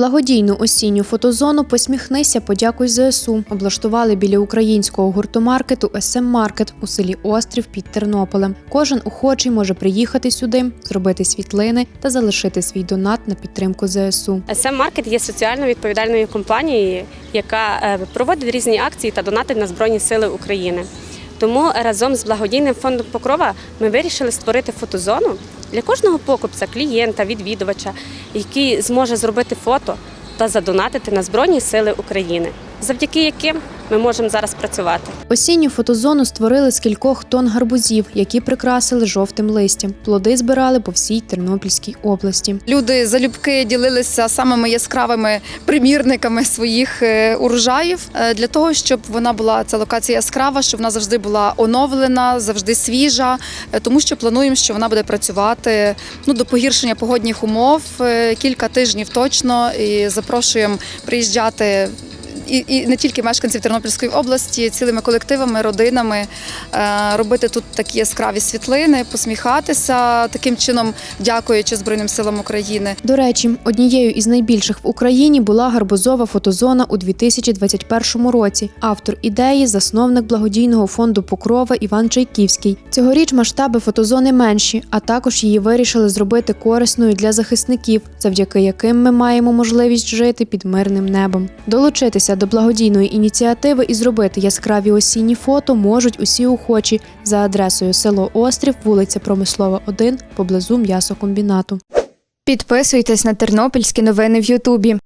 Благодійну осінню фотозону Посміхнися, подякуй ЗСУ облаштували біля українського гуртомаркету СМ Маркет у селі Острів під Тернополем. Кожен охочий може приїхати сюди, зробити світлини та залишити свій донат на підтримку ЗСУ. SM Маркет є соціально відповідальною компанією, яка е, проводить різні акції та донатить на Збройні Сили України. Тому разом з благодійним фондом Покрова ми вирішили створити фотозону для кожного покупця, клієнта, відвідувача, який зможе зробити фото та задонатити на Збройні Сили України, завдяки яким ми можемо зараз працювати. Осінню фотозону створили з кількох тонн гарбузів, які прикрасили жовтим листям. Плоди збирали по всій Тернопільській області. Люди залюбки ділилися самими яскравими примірниками своїх е, урожаїв е, для того, щоб вона була ця локація яскрава, щоб вона завжди була оновлена, завжди свіжа, е, тому що плануємо, що вона буде працювати ну до погіршення погодних умов кілька тижнів точно. І запрошуємо приїжджати. І, і не тільки мешканців Тернопільської області, цілими колективами, родинами е, робити тут такі яскраві світлини, посміхатися таким чином, дякуючи Збройним силам України. До речі, однією із найбільших в Україні була гарбузова фотозона у 2021 році. Автор ідеї засновник благодійного фонду Покрова Іван Чайківський. Цьогоріч масштаби фотозони менші, а також її вирішили зробити корисною для захисників, завдяки яким ми маємо можливість жити під мирним небом. Долучитися до благодійної ініціативи і зробити яскраві осінні фото можуть усі охочі за адресою село Острів, вулиця Промислова, 1, поблизу м'ясокомбінату. Підписуйтесь на тернопільські новини в Ютубі.